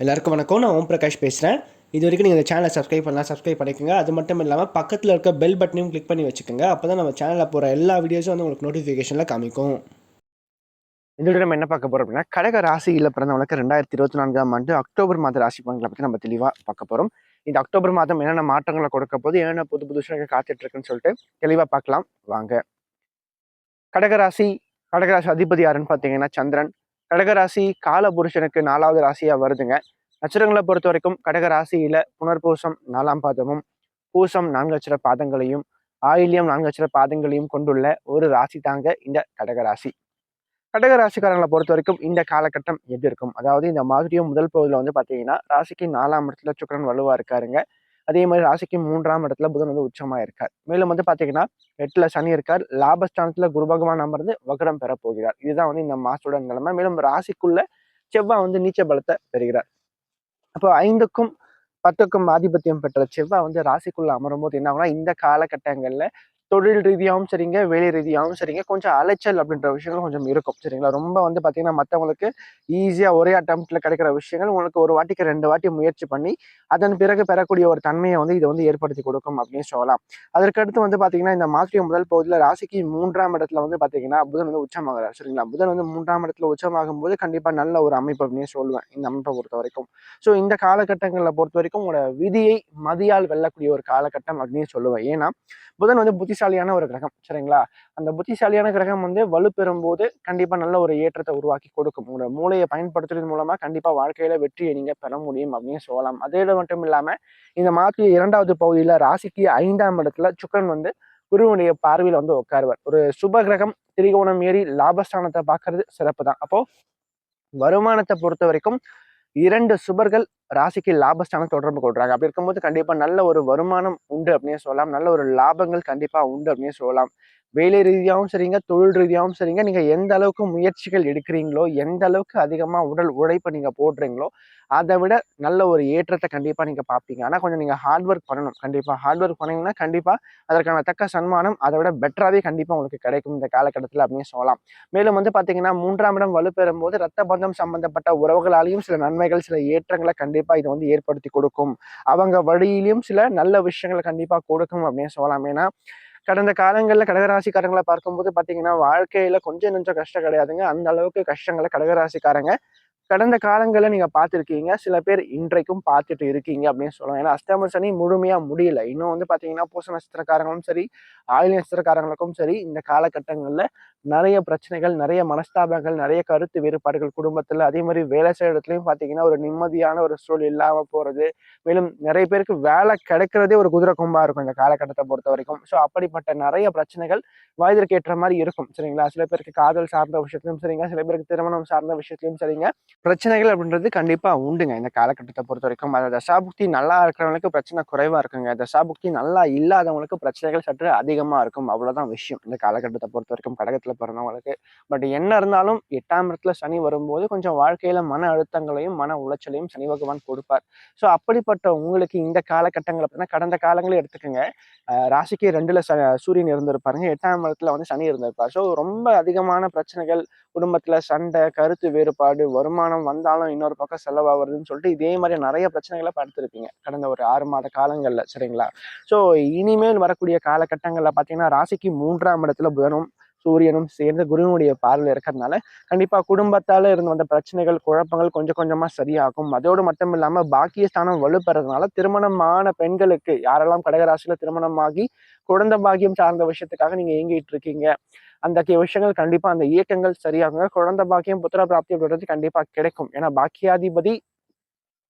எல்லாருக்கும் வணக்கம். நான் ஓம் பிரகாஷ் பேசுகிறேன் இது வரைக்கும் நீங்கள் இந்த சேனலை சப்ஸ்கிரைப் பண்ணலாம் சப்ஸ்கிரைப் பண்ணிக்கோங்க. அது மட்டும் இல்லாமல் பக்கத்தில் இருக்க பெல் பட்டனையும் கிளிக் பண்ணி வச்சுக்கோங்க. அப்போ தான் நம்ம சேனலில் போகிற எல்லா வீடியோஸும் வந்து உங்களுக்கு நோட்டிஃபிகேஷனில் காமிக்கும். இந்த வீடியோ நம்ம என்ன பார்க்க போகிறோம் அப்படின்னா கடக ராசியில் பிறந்தவங்களுக்கு ரெண்டாயிரத்தி இருபத்தி நான்காம் ஆண்டு அக்டோபர் மாத ராசி பலன்களை பற்றி நம்ம தெளிவாக பார்க்க போகிறோம் இந்த அக்டோபர் மாதம் என்னென்ன மாற்றங்களை கொடுக்க போது என்னென்ன புது புது விஷயங்கள் சொல்லிட்டு தெளிவாக பார்க்கலாம். வாங்க. கடகராசி கடகராசி அதிபதி யாருன்னு பார்த்தீங்கன்னா சந்திரன். கடகராசி காலபுருஷனுக்கு நாலாவது ராசியாக வருதுங்க. நட்சத்திரங்களை பொறுத்த வரைக்கும் கடகராசியில புனர்பூசம் நாலாம் பாதமும் பூசம் நான்கு அச்சர பாதங்களையும் ஆயில்யம் நான்கு பாதங்களையும் கொண்டுள்ள ஒரு ராசி தாங்க இந்த கடகராசி. கடக ராசிக்காரங்களை பொறுத்த வரைக்கும் இந்த காலகட்டம் எது இருக்கும்? அதாவது இந்த மாதிரியும் முதல் பகுதியில் வந்து பார்த்தீங்கன்னா ராசிக்கு நாலாம் இடத்துல சுக்கரன் வலுவாக இருக்காருங்க. அதே மாதிரி ராசிக்கு மூன்றாம் இடத்துல புதன் வந்து உச்சமாக இருக்கார். மேலும் வந்து பார்த்தீங்கன்னா எட்டில் சனி இருக்கார். லாபஸ்தானத்தில் குரு பகவான் அமர்ந்து வக்ரம் பெற போகிறார். இதுதான் வந்து இந்த மாசோட நிலைமை. மேலும் ராசிக்குள்ள செவ்வாய் வந்து நீச்ச பலத்தை பெறுகிறார். அப்போ ஐந்துக்கும் பத்துக்கும் ஆதிபத்தியம் பெற்ற செவ்வாய் வந்து ராசிக்குள்ள அமரும் போது என்ன ஆகும்னா இந்த காலகட்டங்களில் தொழில் ரீதியாகவும் சரிங்க வேலை ரீதியாகவும் சரிங்க. கொஞ்சம் அலைச்சல் அப்படின்ற விஷயங்கள் கொஞ்சம் இருக்கும் சரிங்களா? ரொம்ப வந்து பார்த்தீங்கன்னா மற்றவங்களுக்கு ஈஸியாக ஒரே அட்டம்ப்டில் கிடைக்கிற விஷயங்கள் உங்களுக்கு ஒரு வாட்டிக்கு ரெண்டு வாட்டி முயற்சி பண்ணி அதன் பிறகு பெறக்கூடிய ஒரு தன்மையை வந்து இது வந்து ஏற்படுத்தி கொடுக்கும் அப்படின்னு சொல்லலாம். அதற்கடுத்து வந்து பார்த்தீங்கன்னா இந்த மாசிய முதல் பகுதியில் ராசிக்கு மூன்றாம் இடத்துல வந்து பார்த்தீங்கன்னா புதன் வந்து உச்சமாகிறார் சரிங்களா? புதன் வந்து மூன்றாம் இடத்துல உச்சமாகும் போது கண்டிப்பாக நல்ல ஒரு அமைப்பு அப்படின்னு சொல்லுவேன் இந்த அமைப்பை பொறுத்த வரைக்கும் ஸோ இந்த காலகட்டங்களில் பொறுத்த வரைக்கும் உங்களோட விதியை மதியால் வெல்லக்கூடிய ஒரு காலகட்டம் அப்படின்னு சொல்லுவேன். ஏன்னா புதன் வந்து புத்தி புத்திசாலியான ஒரு கிரகம் சரிங்களா? அந்த புத்திசாலியான கிரகம் வந்து வலுப்பெறும் போது கண்டிப்பாக நல்ல ஒரு ஏற்றத்தை உருவாக்கி கொடுக்கும். உங்களோட மூளையை பயன்படுத்துறது மூலமாக கண்டிப்பாக வாழ்க்கையில் வெற்றியை நீங்கள் பெற முடியும் அப்படின்னு சொல்லலாம். அதே மட்டும் இல்லாமல் இந்த மாதத்திய இரண்டாவது பகுதியில் ராசிக்கு ஐந்தாம் இடத்துல சுக்கரன் வந்து குருவனுடைய பார்வையில் வந்து உட்காருவார். ஒரு சுப கிரகம் திரிகோணம் ஏறி லாபஸ்தானத்தை பார்க்கறது சிறப்பு தான் அப்போ வருமானத்தை பொறுத்த வரைக்கும் இரண்டு சுபர்கள் ராசிக்கு லாபஸ்தானம் தொடர்பு கொள்றாங்க. அப்படி இருக்கும்போது கண்டிப்பா நல்ல ஒரு வருமானம் உண்டு அப்படின்னு சொல்லலாம். நல்ல ஒரு லாபங்கள் கண்டிப்பா உண்டு அப்படின்னு சொல்லலாம். வேலை ரீதியாகவும் சரிங்க தொழில் ரீதியாகவும் சரிங்க. நீங்க எந்த அளவுக்கு முயற்சிகள் எடுக்கிறீங்களோ எந்த அளவுக்கு அதிகமா உடல் உழைப்பை நீங்க போடுறீங்களோ அதை விட நல்ல ஒரு ஏற்றத்தை கண்டிப்பா நீங்க பார்ப்பீங்க. ஆனா கொஞ்சம் நீங்க ஹார்ட் ஒர்க் பண்ணணும். கண்டிப்பா ஹார்ட் ஒர்க் பண்ணீங்கன்னா கண்டிப்பா அதற்கான தக்க சன்மானம் அதை விட பெட்டராகவே கண்டிப்பா உங்களுக்கு கிடைக்கும் இந்த காலகட்டத்தில் அப்படின்னு சொல்லலாம். மேலும் வந்து பாத்தீங்கன்னா மூன்றாம் இடம் வலுப்பெறும் போது ரத்த பந்தம் சம்பந்தப்பட்ட உறவுகளாலையும் சில நன்மைகள் சில ஏற்றங்களை கண்டிப்பா இது வந்து ஏற்படுத்தி கொடுக்கும். அவங்க வழியிலையும் சில நல்ல விஷயங்களை கண்டிப்பா கொடுக்கும் அப்படின்னு சொல்லலாம். ஏன்னா கடந்த காலங்களில் கடகராசிக்காரங்களை பார்க்கும்போது பார்த்தீங்கன்னா வாழ்க்கையில கொஞ்சம் நெஞ்சம் கஷ்டம் கிடையாதுங்க. அந்த அளவுக்கு கஷ்டங்களை கடகராசிக்காரங்க கடந்த காலங்களில் நீங்கள் பார்த்துருக்கீங்க. சில பேர் இன்றைக்கும் பார்த்துட்டு இருக்கீங்க அப்படின்னு சொல்லலாம். ஏன்னா அஷ்டம சனி முழுமையாக முடியல. இன்னும் வந்து பார்த்தீங்கன்னா பூச நட்சத்திரக்காரங்களும் சரி ஆயுள் நட்சத்திரக்காரங்களுக்கும் சரி இந்த காலகட்டங்களில் நிறைய பிரச்சனைகள் நிறைய மனஸ்தாபங்கள் நிறைய கருத்து வேறுபாடுகள் குடும்பத்தில். அதே மாதிரி வேலை செய்கிற இடத்துலையும் பார்த்தீங்கன்னா ஒரு நிம்மதியான ஒரு சூழல் இல்லாமல் போகிறது மேலும் நிறைய பேருக்கு வேலை கிடைக்கிறதே ஒரு குதிரை கும்பாக இருக்கும் இந்த காலகட்டத்தை பொறுத்த வரைக்கும். ஸோ அப்படிப்பட்ட நிறைய பிரச்சனைகள் வயதிற்கு ஏற்ற மாதிரி இருக்கும். சரிங்களா? சில பேருக்கு காதல் சார்ந்த விஷயத்திலும் சரிங்க. சில பேருக்கு திருமணம் சார்ந்த விஷயத்திலும் சரிங்க. பிரச்சனைகள் அப்படின்றது கண்டிப்பாக உண்டுங்க. இந்த காலகட்டத்தை பொறுத்த வரைக்கும் அது தசாபுக்தி நல்லா இருக்கிறவங்களுக்கு பிரச்சனை குறைவாக இருக்குங்க. தசாபுக்தி நல்லா இல்லாதவங்களுக்கு பிரச்சனைகள் சற்று அதிகமாக இருக்கும். அவ்வளோதான் விஷயம். இந்த காலகட்டத்தை பொறுத்த வரைக்கும் கடகத்தில் பிறந்தவங்களுக்கு. பட் என்ன இருந்தாலும் எட்டாம் இடத்துல சனி வரும்போது கொஞ்சம் வாழ்க்கையில் மன அழுத்தங்களையும் மன உளைச்சலையும் சனி பகவான் கொடுப்பார். ஸோ அப்படிப்பட்ட உங்களுக்கு இந்த காலகட்டங்களை அப்படின்னா கடந்த காலங்களே எடுத்துக்கோங்க. ராசிக்கு ரெண்டில் ச சூரியன் இருந்திருப்பாருங்க. எட்டாம் இடத்துல வந்து சனி இருந்திருப்பார். ஸோ ரொம்ப அதிகமான பிரச்சனைகள் குடும்பத்தில் சண்டை கருத்து வேறுபாடு வருமானம் வந்தாலும் இன்னொரு பக்கம் செலவாகுறதுன்னு சொல்லிட்டு இதே மாதிரி நிறைய பிரச்சனைகளை பார்த்துருப்பீங்க கடந்த ஒரு ஆறு மாத காலங்களில் சரிங்களா? ஸோ இனிமேல் வரக்கூடிய காலகட்டங்களில் பார்த்தீங்கன்னா ராசிக்கு மூன்றாம் இடத்துல புதனும் சூரியனும் சேர்ந்து குருவினுடைய பார்வையில் இருக்கிறதுனால கண்டிப்பாக குடும்பத்தால் இருந்து வந்த பிரச்சனைகள் குழப்பங்கள் கொஞ்சம் கொஞ்சமாக சரியாகும். அதோடு மட்டும் இல்லாமல் பாக்கியஸ்தானம் வலுப்பெறதுனால திருமணமான பெண்களுக்கு யாரெல்லாம் கடகராசியில் திருமணமாகி குழந்தை பாக்கியம் சார்ந்த விஷயத்துக்காக நீங்கள் இயங்கிட்டு இருக்கீங்க அந்த விஷயங்கள் கண்டிப்பா அந்த இயக்கங்கள் சரியாகுங்க. குழந்தை பாக்கியம் புத்திர பிராப்தி அப்படின்றது கண்டிப்பா கிடைக்கும். ஏன்னா பாக்கியாதிபதி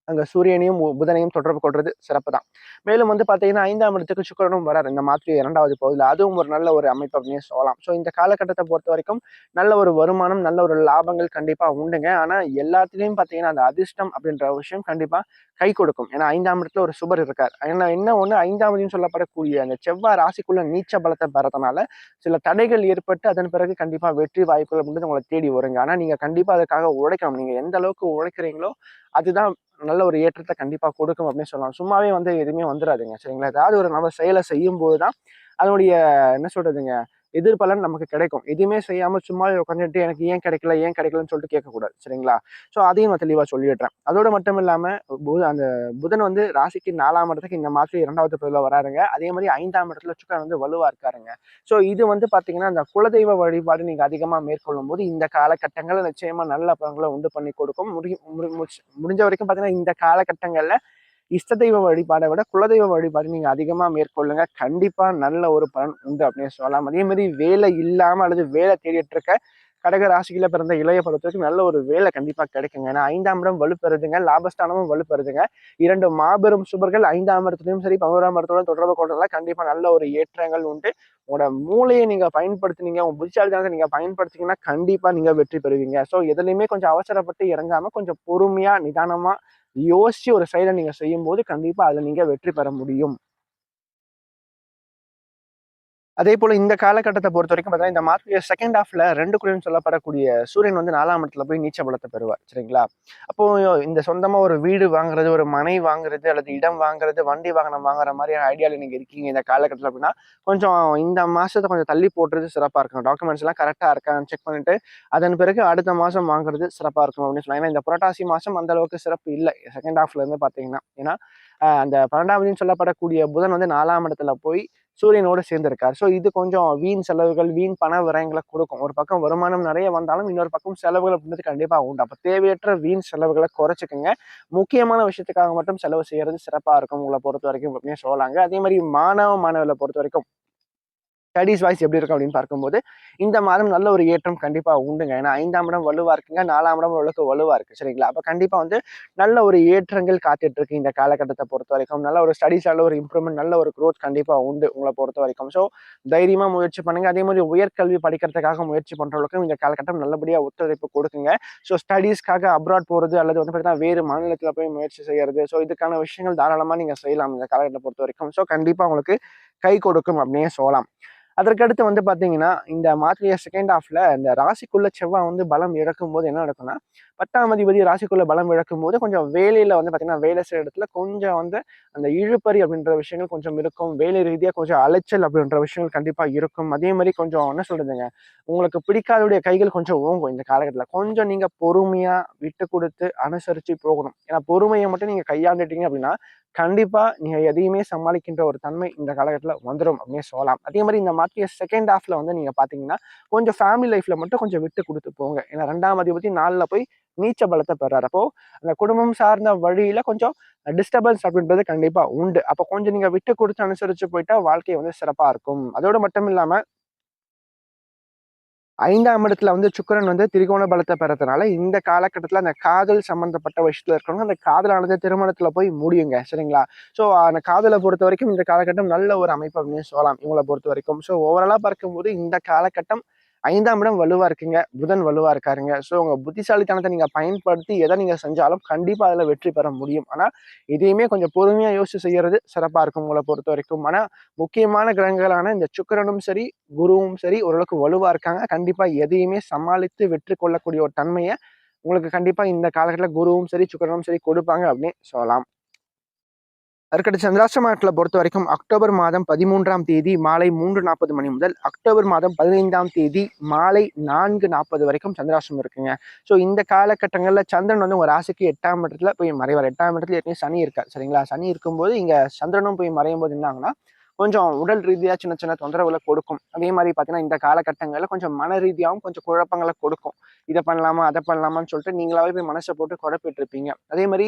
அங்கே சூரியனையும் புதனையும் தொடர்பு கொள்வது சிறப்பு தான் மேலும் வந்து பார்த்தீங்கன்னா ஐந்தாம் இடத்துக்கு சுக்கரனும் வரார். இந்த மாதிரி இரண்டாவது பகுதியில். அதுவும் ஒரு நல்ல ஒரு அமைப்பு அப்படின்னு சொல்லலாம். ஸோ இந்த காலகட்டத்தை பொறுத்த வரைக்கும் நல்ல ஒரு வருமானம் நல்ல ஒரு லாபங்கள் கண்டிப்பாக உண்டுங்க. ஆனால் எல்லாத்துலேயும் பார்த்தீங்கன்னா அந்த அதிர்ஷ்டம் அப்படின்ற விஷயம் கண்டிப்பாக கை கொடுக்கும். ஏன்னா ஐந்தாம் இடத்துல ஒரு சுபர் இருக்கார். ஏன்னா என்ன ஒன்று ஐந்தாவதுன்னு சொல்லப்படக்கூடிய அந்த செவ்வாய் ராசிக்குள்ள நீச்ச பலத்தை பெறதுனால சில தடைகள் ஏற்பட்டு அதன் பிறகு கண்டிப்பாக வெற்றி வாய்ப்புகள் அப்படின்றது உங்களை தேடி வருங்க. ஆனால் நீங்கள் கண்டிப்பாக அதுக்காக உழைக்கணும். நீங்கள் எந்த அளவுக்கு உழைக்கிறீங்களோ அதுதான் நல்ல ஒரு ஏற்றத்தை கண்டிப்பாக கொடுக்கும் அப்படின்னு சொல்லலாம். சும்மாவே வந்து எதுவுமே வந்துடாதுங்க சரிங்களா? ஏதாவது ஒரு நம்ம செயலை செய்யும் போதுதான் அதனுடைய என்ன சொல்கிறதுங்க எதிர்பலன் நமக்கு கிடைக்கும். எதுவுமே செய்யாம சும்மா உட்காந்துட்டு எனக்கு ஏன் கிடைக்கல ஏன் கிடைக்கலன்னு சொல்லிட்டு கேட்கக்கூடாது. சரிங்களா? ஸோ அதையும் நான் தெளிவாக சொல்லிடுறேன் அதோட மட்டும் இல்லாம அந்த புதன் வந்து ராசிக்கு நாலாம் இடத்துக்கு இந்த மாதத்துல இரண்டாவது பதிவில் வராருங்க. அதே மாதிரி ஐந்தாம் இடத்துல சுக்கரன் வந்து வலுவா இருக்காருங்க. ஸோ இது வந்து பாத்தீங்கன்னா அந்த குலதெய்வ வழிபாடு நீங்க அதிகமாக மேற்கொள்ளும் போது இந்த காலகட்டங்களில் நிச்சயமா நல்ல பலன்களை உண்டு பண்ணி கொடுக்கும். முடி முடிஞ்ச வரைக்கும் பார்த்தீங்கன்னா இந்த காலகட்டங்களில் இஷ்ட தெய்வ வழிபாடை விட குலதெய்வ வழிபாடு நீங்கள் அதிகமாக மேற்கொள்ளுங்க. கண்டிப்பாக நல்ல ஒரு பலன் உண்டு அப்படின்னு சொல்லலாம். அதே மாதிரி வேலை இல்லாமல் அல்லது வேலை தேடிட்டு இருக்க கடக ராசியில பிறந்த இளைய பருவத்திற்கு நல்ல ஒரு வேலை கண்டிப்பாக கிடைக்குங்க. ஏன்னா ஐந்தாம் இடம் வலுப்பெறுதுங்க லாபஸ்தானமும் வலுப்பெறுதுங்க இரண்டு மாபெரும் சுபர்கள் ஐந்தாம் இடத்துலையும் சரி பதினோராம் இடத்தோட தொடர்பு கொண்டதால் கண்டிப்பாக நல்ல ஒரு ஏற்றங்கள் உண்டு. உங்களோட மூளையை நீங்கள் பயன்படுத்துனீங்க உங்கள் புத்திசாலித்தனத்தை நீங்கள் பயன்படுத்திங்கன்னா கண்டிப்பாக நீங்கள் வெற்றி பெறுவீங்க. ஸோ எதுலையுமே கொஞ்சம் அவசரப்பட்டு இறங்காமல் கொஞ்சம் பொறுமையாக நிதானமாக யோசித்து ஒரு செயலை நீங்கள் செய்யும்போது கண்டிப்பாக அதில் நீங்கள் வெற்றி பெற முடியும். அதே போல் இந்த காலகட்டத்தை பொறுத்த வரைக்கும் பார்த்தீங்கன்னா இந்த மாதத்துடைய செகண்ட் ஹாஃப்ல ரெண்டு குழுன்னு சொல்லப்படக்கூடிய சூரியன் வந்து நாலாம் இடத்துல போய் நீச்ச பலத்தை பெறுவார். சரிங்களா? அப்போ இந்த சொந்தமாக ஒரு வீடு வாங்குறது ஒரு மனை வாங்குறது அல்லது இடம் வாங்குறது வண்டி வாகனம் வாங்குற மாதிரியான ஐடியாவில் நீங்கள் இருக்கீங்க இந்த காலகட்டத்தில் அப்படின்னா கொஞ்சம் இந்த மாதத்தை கொஞ்சம் தள்ளி போடுறது சிறப்பாக இருக்கும். டாக்குமெண்ட்ஸ் எல்லாம் கரெக்டாக இருக்கான்னு செக் பண்ணிட்டு அதன் பிறகு அடுத்த மாதம் வாங்குறது சிறப்பாக இருக்கும் அப்படின்னு சொல்லலாம். ஏன்னா இந்த புரட்டாசி மாதம் அந்த அளவுக்கு சிறப்பு இல்லை. செகண்ட் ஹாஃப்ல இருந்து பாத்தீங்கன்னா ஏன்னா அந்த பன்னெண்டாவதுன்னு சொல்லப்படக்கூடிய புதன் வந்து நாலாம் இடத்துல போய் சூரியனோட சேர்ந்திருக்கார். ஸோ இது கொஞ்சம் வீண் செலவுகள் வீண் பண விரயங்களை கொடுக்கும். ஒரு பக்கம் வருமானம் நிறைய வந்தாலும் இன்னொரு பக்கம் செலவுகள் அப்படின்றது கண்டிப்பாக உண்டு. அப்போ தேவையற்ற வீண் செலவுகளை குறைச்சிக்கோங்க. முக்கியமான விஷயத்துக்காக மட்டும் செலவு செய்யறது சிறப்பாக இருக்கும் உங்களை பொறுத்த வரைக்கும் அப்படின்னு சொல்லலாங்க. அதே மாதிரி மாணவ மாணவர்களை பொறுத்த வரைக்கும் ஸ்டடீஸ் வாய்ஸ் எப்படி இருக்கும் அப்படின்னு பார்க்கும்போது இந்த மாதம் நல்ல ஒரு ஏற்றம் கண்டிப்பாக உண்டுங்க. ஏன்னா ஐந்தாம் இடம் வலுவாக இருக்குங்க நாலாம் இடம் அளவுக்கு வலுவாக இருக்குது சரிங்களா? அப்போ கண்டிப்பாக வந்து நல்ல ஒரு ஏற்றங்கள் காத்துட்டு இருக்கு இந்த காலகட்டத்தை பொறுத்த வரைக்கும். நல்ல ஒரு ஸ்டடீஸ் நல்ல ஒரு இம்ப்ரூவ்மெண்ட் நல்ல ஒரு க்ரோத் கண்டிப்பாக உண்டு உங்களை பொறுத்த வரைக்கும். ஸோ தைரியமாக முயற்சி பண்ணுங்கள் அதே மாதிரி உயர்கல்வி படிக்கிறதுக்காக முயற்சி பண்ணுறவங்களுக்கும் இந்த காலகட்டம் நல்லபடியாக ஒத்துழைப்பு கொடுக்குங்க. ஸோ ஸ்டடீஸ்க்காக அப்ராட் போகிறது அல்லது வந்து பார்த்தீங்கன்னா வேறு மாநிலத்தில் போய் முயற்சி செய்கிறது ஸோ இதுக்கான விஷயங்கள் தாராளமாக நீங்கள் செய்யலாம் இந்த காலகட்டத்தை பொறுத்த வரைக்கும். ஸோ கண்டிப்பாக உங்களுக்கு கை கொடுக்கும் அப்படின்னே சொல்லலாம். அதற்கடுத்து வந்து பார்த்தீங்கன்னா இந்த மாத்திரைய செகண்ட் ஹாஃப்ல இந்த ராசிக்குள்ள செவ்வாய் வந்து பலம் இழக்கும் போது என்ன நடக்கும்னா பத்தாம் அதிபதி ராசிக்குள்ள பலம் இழக்கும் போது கொஞ்சம் வேலையில வந்து பார்த்தீங்கன்னா வேலை செய்யற இடத்துல கொஞ்சம் வந்து அந்த இழுப்பறி அப்படின்ற விஷயங்கள் கொஞ்சம் இருக்கும். வேலை ரீதியாக கொஞ்சம் அலைச்சல் அப்படின்ற விஷயங்கள் கண்டிப்பாக இருக்கும். அதே மாதிரி கொஞ்சம் என்ன சொல்றதுங்க உங்களுக்கு பிடிக்காதவுடைய கைகள் கொஞ்சம் ஓங்கும் இந்த காலகட்டத்தில். கொஞ்சம் நீங்க பொறுமையா விட்டு கொடுத்து அனுசரிச்சு போகணும். ஏன்னா பொறுமையை மட்டும் நீங்க கையாண்டுட்டீங்க அப்படின்னா கண்டிப்பாக நீங்கள் எதையுமே சமாளிக்கின்ற ஒரு தன்மை இந்த காலகட்டத்தில் வந்துடும் அப்படின்னு சொல்லலாம். அதே மாதிரி இந்த மாற்றிய செகண்ட் ஹாஃபில் வந்து நீங்கள் பார்த்தீங்கன்னா கொஞ்சம் ஃபேமிலி லைஃப்பில் மட்டும் கொஞ்சம் விட்டு கொடுத்து போங்க. ஏன்னா ரெண்டாம் அதிபதி நாளில் போய் நீச்ச பலத்தை பெறாரு. அப்போ அந்த குடும்பம் சார்ந்த வழியில கொஞ்சம் டிஸ்டர்பன்ஸ் அப்படின்றது கண்டிப்பா உண்டு. அப்போ கொஞ்சம் நீங்க விட்டு கொடுத்து அனுசரிச்சு போயிட்டா வாழ்க்கை வந்து சிறப்பா இருக்கும். அதோடு மட்டும் இல்லாம ஐந்தாம் இடத்துல வந்து சுக்கரன் வந்து திரிகோண பலத்தை பெறதுனால இந்த காலகட்டத்தில் அந்த காதல் சம்பந்தப்பட்ட விஷயத்தில் இருக்கிறவங்க அந்த காதலானது திருமணத்தில் போய் முடியுங்க சரிங்களா? ஸோ அந்த காதலை பொறுத்த வரைக்கும் இந்த காலகட்டம் நல்ல ஒரு அமைப்பு அப்படின்னு சொல்லலாம் இவங்களை பொறுத்த வரைக்கும். ஸோ ஓவராலாக பார்க்கும்போது இந்த காலகட்டம் ஐந்தாம் இடம் வலுவாக இருக்குங்க புதன் வலுவாக இருக்காருங்க. ஸோ உங்கள் புத்திசாலித்தனத்தை நீங்கள் பயன்படுத்தி எதை நீங்கள் செஞ்சாலும் கண்டிப்பாக அதில் வெற்றி பெற முடியும். ஆனால் இதையுமே கொஞ்சம் பொறுமையாக யோசிச்சு செய்கிறது சிறப்பாக இருக்கும் உங்களை பொறுத்த வரைக்கும். ஆனால் முக்கியமான கிரகங்களான இந்த சுக்கரனும் சரி குருவும் சரி ஓரளவுக்கு வலுவாக இருக்காங்க. கண்டிப்பாக எதையுமே சமாளித்து வெற்றி கொள்ளக்கூடிய ஒரு தன்மையை உங்களுக்கு கண்டிப்பாக இந்த காலகட்டத்தில் குருவும் சரி சுக்கரனும் சரி கொடுப்பாங்க அப்படின்னு சொல்லலாம். அதற்கடுத்து சந்திராஷ்டமத்தில் பொறுத்த வரைக்கும் அக்டோபர் மாதம் பதிமூன்றாம் தேதி மாலை மூன்று நாற்பது மணி முதல் அக்டோபர் மாதம் பதினைந்தாம் தேதி மாலை நான்கு நாற்பது வரைக்கும் சந்திராஷ்டமம் இருக்குங்க. ஸோ இந்த காலகட்டங்களில் சந்திரன் வந்து உங்கள் ராசிக்கு எட்டாம் இடத்துல போய் மறைவார். எட்டாம் இடத்துல ஏற்கனவே சனி இருக்கார். சரிங்களா? சனி இருக்கும்போது இங்கே சந்திரனும் போய் மறையும் போது என்னாங்கன்னா கொஞ்சம் உடல் ரீதியாக சின்ன சின்ன தொந்தரவுகளை கொடுக்கும். அதே மாதிரி பார்த்தீங்கன்னா இந்த காலகட்டங்களில் கொஞ்சம் மன ரீதியாகவும் கொஞ்சம் குழப்பங்களை கொடுக்கும். இதை பண்ணலாமா அதை பண்ணலாமான்னு சொல்லிட்டு நீங்களாவே போய் மனசை போட்டு குழப்பிட்டு இருப்பீங்க அதே மாதிரி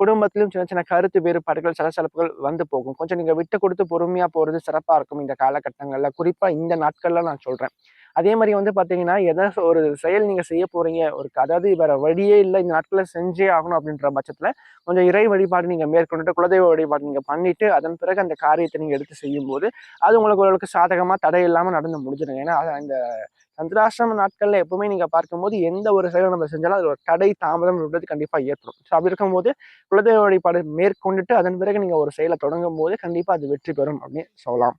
குடும்பத்திலும் சின்ன சின்ன கருத்து வேறுபாடுகள் சலசலப்புகள் வந்து போகும். கொஞ்சம் நீங்கள் விட்டு கொடுத்து பொறுமையாக போகிறது சிறப்பாக இருக்கும் இந்த காலகட்டங்களில். குறிப்பாக இந்த நாட்களில் நான் சொல்கிறேன் அதே மாதிரி வந்து பார்த்தீங்கன்னா எதாவது ஒரு செயல் நீங்கள் செய்ய போறீங்க ஒரு அதாவது வேற வழியே இல்லை இந்த நாட்களில் செஞ்சே ஆகணும் அப்படின்ற பட்சத்தில் கொஞ்சம் இறை வழிபாடு நீங்கள் மேற்கொண்டுட்டு குலதெய்வ வழிபாடு நீங்கள் பண்ணிட்டு அதன் பிறகு அந்த காரியத்தை நீங்கள் எடுத்து செய்யும்போது அது உங்களுக்கு ஓரளவுக்கு சாதகமாக தடை இல்லாமல் நடந்து முடிஞ்சிடும் ஏன்னா அது அந்த சந்திராசிரம நாட்களில் எப்பவுமே நீங்கள் பார்க்கும்போது எந்த ஒரு செயலை நம்ம செஞ்சாலும் அது ஒரு தடை தாமதம் என்பது கண்டிப்பாக ஏற்படும். ஸோ அப்படி இருக்கும்போது குலதெய்வ வழிபாடு மேற்கொண்டுட்டு அதன் பிறகு நீங்கள் ஒரு செயலை தொடங்கும் போது கண்டிப்பாக அது வெற்றி பெறும் அப்படின்னு சொல்லலாம்.